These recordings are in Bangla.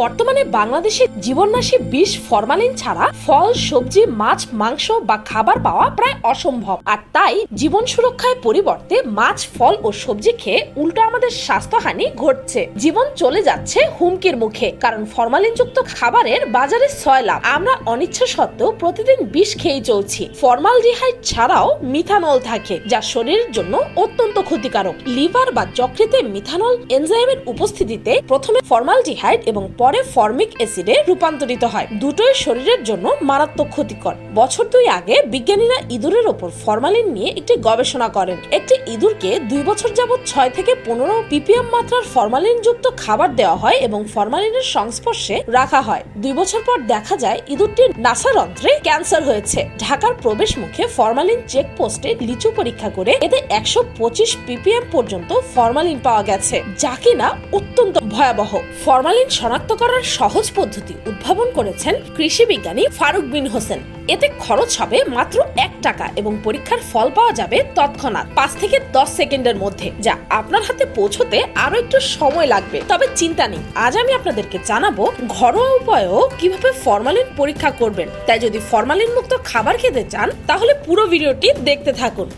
বর্তমানে বাংলাদেশে জীবননাশী বিষ, ফরমালিন ছাড়া ফল, সবজি, মাছ, মাংস বা খাবার পাওয়া প্রায় অসম্ভব। আর তাই জীবন সুরক্ষায় পরিবর্তে মাছ, ফল ও সবজি খেয়ে উল্টো আমাদের স্বাস্থ্যহানি ঘটছে। জীবন চলে যাচ্ছে হুমকির মুখে, কারণ ফরমালিনযুক্ত খাবারের বাজারে ছয় আমরা অনিচ্ছা সত্ত্বেও প্রতিদিন বিষ খেয়ে চলছি। ফরমাল ফরমালডিহাইড ছাড়াও মিথানল থাকে, যা শরীরের জন্য অত্যন্ত ক্ষতিকারক। লিভার বা যকৃতে মিথানল এনজাইমের উপস্থিতিতে প্রথমে ফরমালডিহাইড এবং পরে ফর্মিক অ্যাসিডে রূপান্তরিত হয়। দুটোই শরীরের জন্য মারাত্মক ক্ষতিকর। বছর দুই আগে বিজ্ঞানীরা ইঁদুরের ওপর ফরমালিন নিয়ে একটি গবেষণা করেন। একটি ইঁদুরকে দুই বছর যাবৎ ছয় থেকে পনেরো পিপিএম মাত্রার ফরমালিন যুক্ত খাবার দেওয়া হয় এবং ফরমালিনের সংস্পর্শে রাখা হয়। দুই বছর পর দেখা যায় ইঁদুরটির নাসার নাসারন্ধ্রে ক্যান্সার হয়েছে। ঢাকার প্রবেশ মুখে ফরমালিন চেকপোস্টে লিচু পরীক্ষা করে এতে একশো পঁচিশ পিপিএম পর্যন্ত ফরমালিন পাওয়া গেছে, যা কিনা অত্যন্ত ভয়াবহ। ফরমালিন শনাক্ত করার সহজ পদ্ধতি উদ্ভাবন করেছেন কৃষি বিজ্ঞানী ফারুক বিন হোসেন। এতে খরচ হবে মাত্র এক টাকা এবং পরীক্ষার ফল পাওয়া যাবে তৎক্ষণাৎ পাঁচ থেকে দশ সেকেন্ডের মধ্যে, যা আপনার হাতে পৌঁছতে আরও একটু সময় লাগবে। তবে চিন্তা নেই, আজ আমি আপনাদেরকে জানাব ঘরোয়া উপায়েও কীভাবে ফরমালিন পরীক্ষা করবেন। তাই যদি ফরমালিন মুক্ত খাবার খেতে চান, তাহলে পুরো ভিডিওটি দেখতে থাকুন।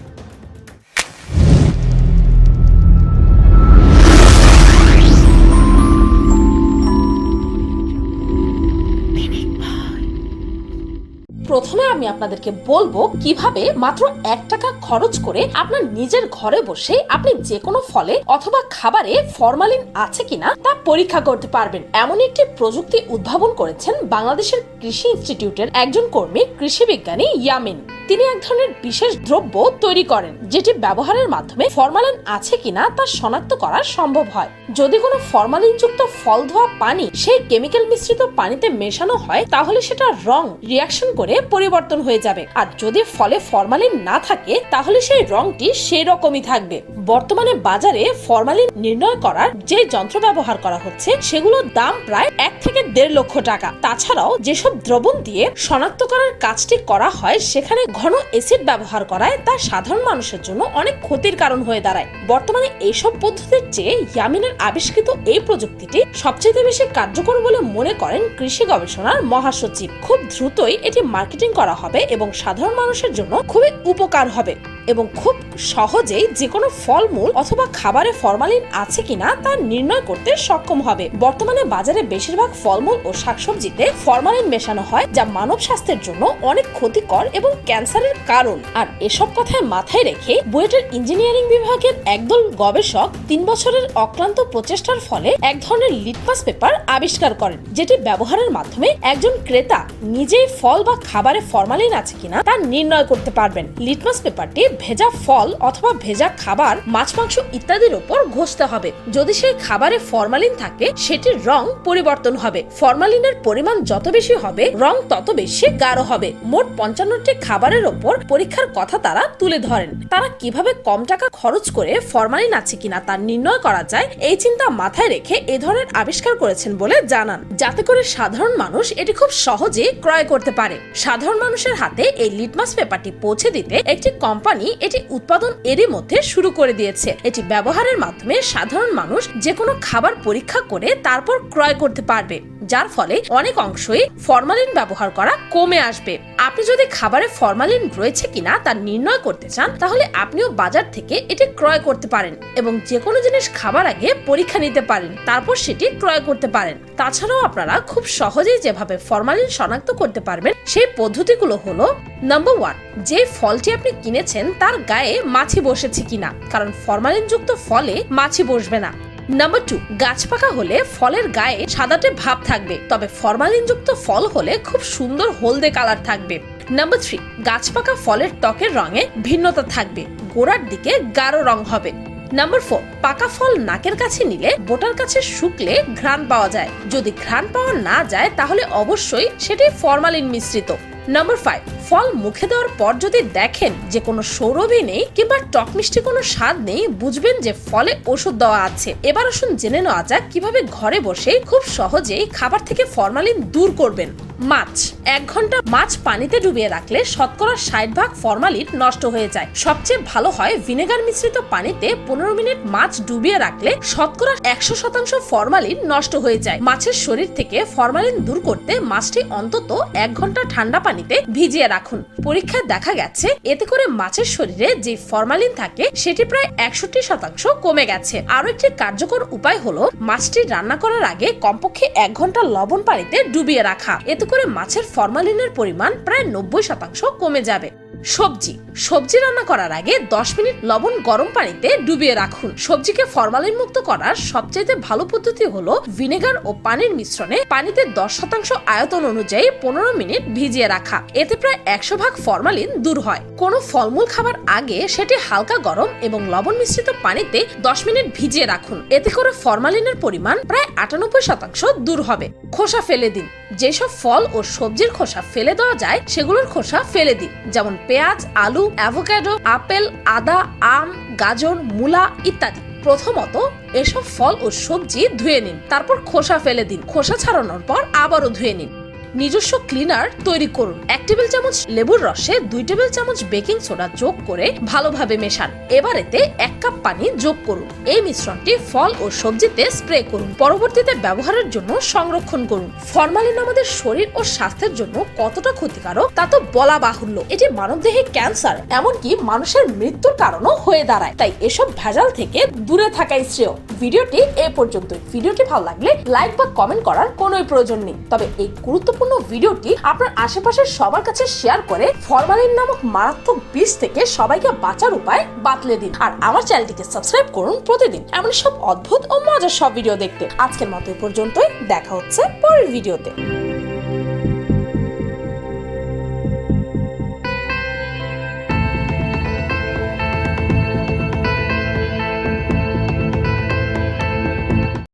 প্রথমে আমি আপনাদেরকে বলব কীভাবে মাত্র এক টাকা খরচ করে আপনার নিজের ঘরে বসে আপনি যে কোনো ফলে অথবা খাবারে ফরমালিন আছে কিনা তা পরীক্ষা করতে পারবেন। এমন একটি প্রযুক্তি উদ্ভাবন করেছেন বাংলাদেশের কৃষি ইনস্টিটিউটের একজন কর্মী, কৃষি বিজ্ঞানী ইয়ামিন। তিনি এক ধরনের বিশেষ দ্রব্য তৈরি করেন, যেটি ব্যবহারের মাধ্যমে ফরমালিন আছে কিনা তা শনাক্ত করা সম্ভব হয়। যদি কোনো ফরমালিনযুক্ত ফল ধোয়া পানি সেই কেমিক্যাল মিশ্রিত পানিতে মেশানো হয়, তাহলে সেটা রং রিয়াকশন করে পরিবর্তন হয়ে যাবে। আর যদি ফলে ফরমালিন না থাকে, তাহলে সেই রংটি সেই রকমই থাকবে। বর্তমানে বাজারে ফরমালিন নির্ণয় করার যে যন্ত্র ব্যবহার করা হচ্ছে সেগুলোর দাম প্রায় এক থেকে দেড় লক্ষ টাকা। তাছাড়াও যেসব দ্রবণ দিয়ে শনাক্ত করার কাজটি করা হয়, সেখানে ঘন এসিড ব্যবহার করায় তা সাধারণ মানুষের জন্য অনেক ক্ষতির কারণ হয়ে দাঁড়ায়। বর্তমানে এইসব পদ্ধতির চেয়ে ইয়ামিনের আবিষ্কৃত এই প্রযুক্তিটি সবচেয়ে বেশি কার্যকর বলে মনে করেন কৃষি গবেষণার মহাসচিব। খুব দ্রুতই এটি মার্কেটিং করা হবে এবং সাধারণ মানুষের জন্য খুবই উপকার হবে। এবং খুব সহজেই যে কোনো ফলমূল অথবা খাবারে ফরমালিন আছে কিনা তা নির্ণয় করতে সক্ষম হবে। বর্তমানে বাজারে বেশিরভাগ ফলমূল ও শাকসবজিতে ফরমালিন মেশানো হয়, যা মানব স্বাস্থ্যের জন্য অনেক ক্ষতিকর এবং ক্যান্সারের কারণ। আর এসব কথায় মাথায় রেখে বুয়েটের ইঞ্জিনিয়ারিং বিভাগের একদল গবেষক তিন বছরের অক্লান্ত প্রচেষ্টার ফলে এক ধরনের লিটমাস পেপার আবিষ্কার করেন, যেটি ব্যবহারের মাধ্যমে একজন ক্রেতা নিজেই ফল বা খাবারে ফরমালিন আছে কিনা তা নির্ণয় করতে পারবেন। লিটমাস পেপারটি ভেজা ফল অথবা ভেজা খাবার, মাছ, মাংস ইত্যাদির উপর ঘষতে হবে। যদি সেই খাবারে ফরমালিন থাকে, সেটির রং পরিবর্তন হবে। ফরমালিনের পরিমাণ যত বেশি হবে, রং তত বেশি গাঢ় হবে। মোট পঞ্চান্নটি খাবারের ওপর পরীক্ষার কথা তারা তুলে ধরেন। তারা কীভাবে কম টাকা খরচ করে ফরমালিন আছে কিনা তা নির্ণয় করা যায়, এই চিন্তা মাথায় রেখে এ ধরনের আবিষ্কার করেছেন বলে জানান। যাতে করে সাধারণ মানুষ এটি খুব সহজে ক্রয় করতে পারে। সাধারণ মানুষের হাতে এই লিটমাস পেপারটি পৌঁছে দিতে একটি কোম্পানি এটি উৎপাদন এরই মধ্যে শুরু করে দিয়েছে। এটি ব্যবহারের মাধ্যমে সাধারণ মানুষ যে কোনো খাবার পরীক্ষা করে তারপর ক্রয় করতে পারবে। যার ফলে অনেক অংশই ফরমালিন ব্যবহার করা কমে আসবে। আপনি যদি খাবারে ফরমালিন রয়েছে কিনা তা নির্ণয় করতে চান, তাহলে আপনিও বাজার থেকে এটি ক্রয় করতে পারেন এবং যে কোনো জিনিস খাবার আগে পরীক্ষা নিতে পারেন, তারপর সেটি ক্রয় করতে পারেন। তাছাড়াও আপনারা খুব সহজেই যেভাবে ফরমালিন শনাক্ত করতে পারবেন, সেই পদ্ধতিগুলো হলো নাম্বার ওয়ান যে ফলটি আপনি কিনেছেন তার গায়ে মাছি বসেছে কিনা। কারণ ফরমালিন যুক্ত ফলে মাছি বসবে না। নাম্বার টু গাছ পাকা হলে ফলের গায়ে সাদাটে ভাব থাকবে, তবে ফরমালিন যুক্ত ফল হলে খুব সুন্দর হলদে কালার থাকবে। নাম্বার থ্রি গাছ পাকা ফলের টকের রঙে ভিন্নতা থাকবে, গোড়ার দিকে গাঢ় রং হবে। নাম্বার ফোর পাকা ফল নাকের কাছে নিলে বোটার কাছে শুকলে ঘ্রাণ পাওয়া যায়। যদি ঘ্রাণ পাওয়া না যায়, তাহলে অবশ্যই সেটি ফরমালিন মিশ্রিত। নাম্বার ফাইভ ফল মুখে দেওয়ার পর যদি দেখেন যে কোনো সৌরভী নেই কিংবা টক মিষ্টি কোনো স্বাদ নেই, বুঝবেন যে ফলে ওষুধ দেওয়া আছে। এবার আসুন জেনে নেওয়া যাক কীভাবে ঘরে বসে খুব সহজেই খাবার থেকে ফরমালিন দূর করবেন। মাছ। এক ঘণ্টা মাছ পানিতে ডুবিয়ে রাখলে শতকরা ষাট ভাগ ফরমালিন নষ্ট হয়ে যায়। সবচেয়ে ভালো হয় ভিনেগার মিশ্রিত পানিতে পনেরো মিনিট মাছ ডুবিয়ে রাখলে শতকরা একশো শতাংশ ফরমালিন নষ্ট হয়ে যায়। মাছের শরীর থেকে ফরমালিন দূর করতে মাছটি অন্তত এক ঘণ্টা ঠান্ডা পানিতে ভিজিয়ে রাখুন। পরীক্ষায় দেখা গেছে, এতে করে মাছের শরীরে যে ফরমালিন থাকে, সেটি প্রায় একষট্টি শতাংশ কমে গেছে। আরও একটি কার্যকর উপায় হলো, মাছটি রান্না করার আগে কমপক্ষে এক ঘণ্টা লবণ পানিতে ডুবিয়ে রাখা। এতে করে মাছের ফরমালিনের পরিমাণ প্রায় নব্বই শতাংশ কমে যাবে। সবজি। সবজি রান্না করার আগে দশ মিনিট লবণ গরম পানিতে ডুবিয়ে রাখুন। সবজিকে ফরমালিন মুক্ত করার সবচেয়ে ভালো পদ্ধতি হলো ভিনেগার ও পানির মিশ্রণে পানিতে দশ শতাংশ আয়তন অনুযায়ী পনেরো মিনিট ভিজিয়ে রাখা। এতে প্রায় একশো ভাগ ফরমালিন দূর হয়। কোনো ফলমূল খাবার আগে সেটি হালকা গরম এবং লবণ মিশ্রিত পানিতে দশ মিনিট ভিজিয়ে রাখুন। এতে করে ফরমালিনের পরিমাণ প্রায় আটানব্বই শতাংশ দূর হবে। খোসা ফেলে দিন। যেসব ফল ও সবজির খোসা ফেলে দেওয়া যায়, সেগুলোর খোসা ফেলে দিন যেমন পেঁয়াজ, আলু অ্যাভোক্যাডো আপেল, আদা, আম, গাজর, মূলা ইত্যাদি। প্রথমত এসব ফল ও সবজি ধুয়ে নিন। তারপর খোসা ফেলে দিন। খোসা ছাড়ানোর পর আবারও ধুয়ে নিন। নিজস্ব ক্লিনার তৈরি করুন। এক টেবিল চামচ লেবুর রসে দুই টেবিল চামচ বেকিং সোডা যোগ করে ভালোভাবে মেশান। এবার এতে এক কাপ পানি যোগ করুন। এই মিশ্রণটি ফল ও সবজিতে স্প্রে করুন। পরবর্তীতে ব্যবহারের জন্য সংরক্ষণ করুন। ফরমালিন আমাদের শরীর ও স্বাস্থ্যের জন্য কতটা ক্ষতিকারক তা তো বলা বাহুল্য। এটি মানবদেহে ক্যান্সার, এমনকি মানুষের মৃত্যুর কারণও হয়ে দাঁড়ায়। তাই এসব ভেজাল থেকে দূরে থাকাই শ্রেয়। ভিডিওটি এ পর্যন্ত ভিডিওটি ভালো লাগলে লাইক বা কমেন্ট করার কোনো প্রয়োজন নেই। তবে এই গুরুত্বপূর্ণ ভিডিওটি আপনার আশেপাশের সবার কাছে শেয়ার করে ফরমালিন নামক মারাত্মক বিষ থেকে সবাইকে বাঁচার উপায় বাতলে দিন। আর আমার চ্যানেলটিকে সাবস্ক্রাইব করুন প্রতিদিন। এমন সব অদ্ভুত ও মজার সব ভিডিও দেখতে। আজকের মতো এ পর্যন্তই। দেখা হচ্ছে পরের ভিডিওতে